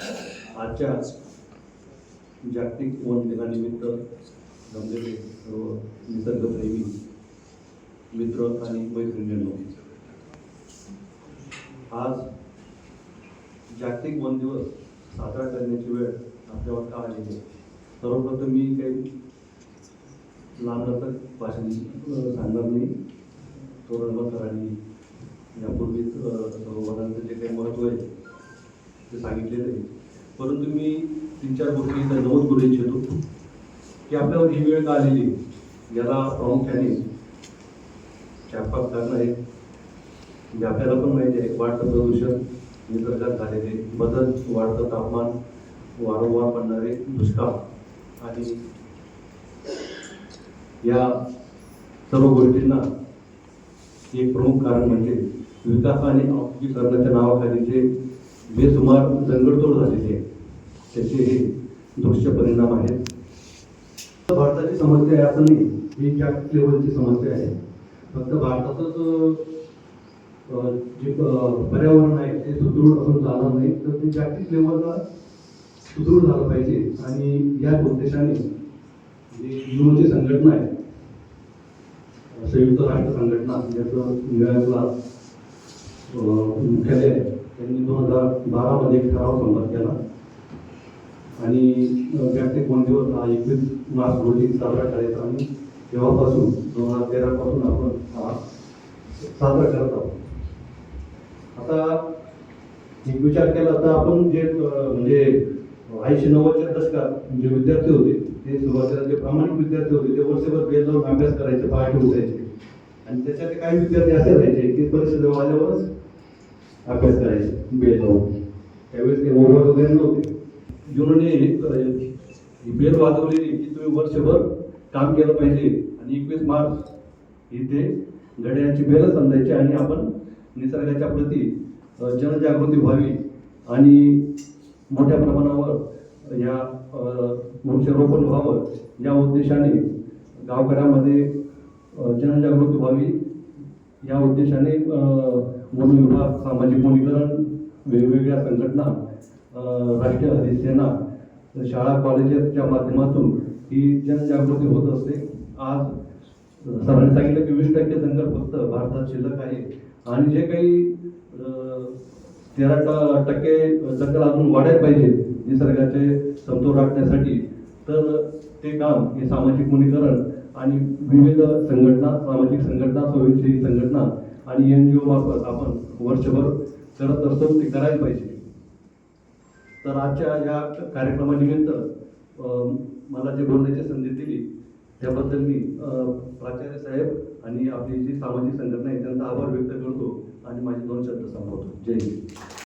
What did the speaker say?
आजच्या जागतिक वन दिनानिमित्त जमलेले सर्व निसर्गप्रेमी मित्र आणि मैत्रिणींनो आज जागतिक वन दिवस साजरा करण्याची वेळ आपल्यावर का आलेली आहे? सर्वप्रथम मी काही लांबलचक भाषण सांगणार नाही. तोरणबा सरांनी यापूर्वीच सर्व वनांचं जे काही महत्त्व आहे ते सांगितलेलं आहे परंतु मी तीन चार गोष्टी इथं नमूद करू इच्छितो की आपल्यावर ही वेळ का आलेली याला प्रामुख्याने चार कारण आहे म्हणजे आपल्याला पण माहिती आहे वाढतं प्रदूषण निसर्गात झालेले बदल वाढतं तापमान वारंवार पडणारे दुष्काळ आणि या सर्व गोष्टींना एक प्रमुख कारण म्हणजे विकास आणि औद्योगिकरणाच्या नावाखाली जे बेसुमार दंगडतोड झालेली आहे. त्याचे हे दृश्य परिणाम आहेत. भारताची समस्या आहे असं नाही. ही जागतिक लेवलची समस्या आहे. फक्त भारतातच जे पर्यावरण आहे ते सुदृढ असून चालणार नाही. तर ते जागतिक लेवलला सुदृढ झालं पाहिजे. आणि या उद्देशाने जे युनोची संघटना आहे संयुक्त राष्ट्र संघटना याचं मुख्यालय आहे त्यांनी दोन हजार बारामध्ये एक ठराव संमत केला. आणि अं, जागतिक वन दिवस हा एकवीस मार्च रोजी साजरा करायचा आणि तेव्हापासून दोन हजार तेरापासून आपण हा साजरा करत आहोत. आता एक विचार केला तर आपण जे म्हणजे ऐंशी नव्वदच्या दशकात जे विद्यार्थी होते ते सुरुवातीला जे प्रामाणिक विद्यार्थी होते ते वर्षभर बेल जाऊन अभ्यास करायचे पहाटे उठायचे. आणि त्याच्यात काही विद्यार्थी असे राहायचे की परीक्षा जवळ आल्यावरच अभ्यास करायचे बेल लावून त्यावेळेस ते मोबाईल वगैरे नव्हते युनोने ही बेल वाजवलेली की तुम्ही वर्षभर काम केलं पाहिजे आणि एकवीस मार्च इथे घड्याची बेल समजायची आणि आपण निसर्गाच्या प्रती जनजागृती व्हावी आणि मोठ्या प्रमाणावर या वृक्षारोपण व्हावं या उद्देशाने गावकऱ्यामध्ये जनजागृती व्हावी या उद्देशाने वन विभाग सामाजिक वनीकरण वेगवेगळ्या संघटना अ, राष्ट्रीय हरित शाळा कॉलेजेसच्या माध्यमातून ही जनजागृती होत असते. आज सरांनी सांगितलं की वीस टक्के जंगल फक्त भारतात शिल्लक आहे. आणि जे काही तेरा टक्के जंगल अजून वाढायला पाहिजे निसर्गाचे समतोल राखण्यासाठी तर ते काम हे सामाजिक वनीकरण आणि विविध संघटना सामाजिक संघटना स्वयंसेवी संघटना आणि एन जी ओ मार्फत आपण वर्षभर करत असतो ते करायला पाहिजे. तर आजच्या या कार्यक्रमानिमित्त मला जे बोलण्याची संधी दिली त्याबद्दल मी प्राचार्य साहेब आणि आपली जी सामाजिक संघटना आहे त्यांचा आभार व्यक्त करतो आणि माझे दोन शब्द संपवतो. जय हिंद.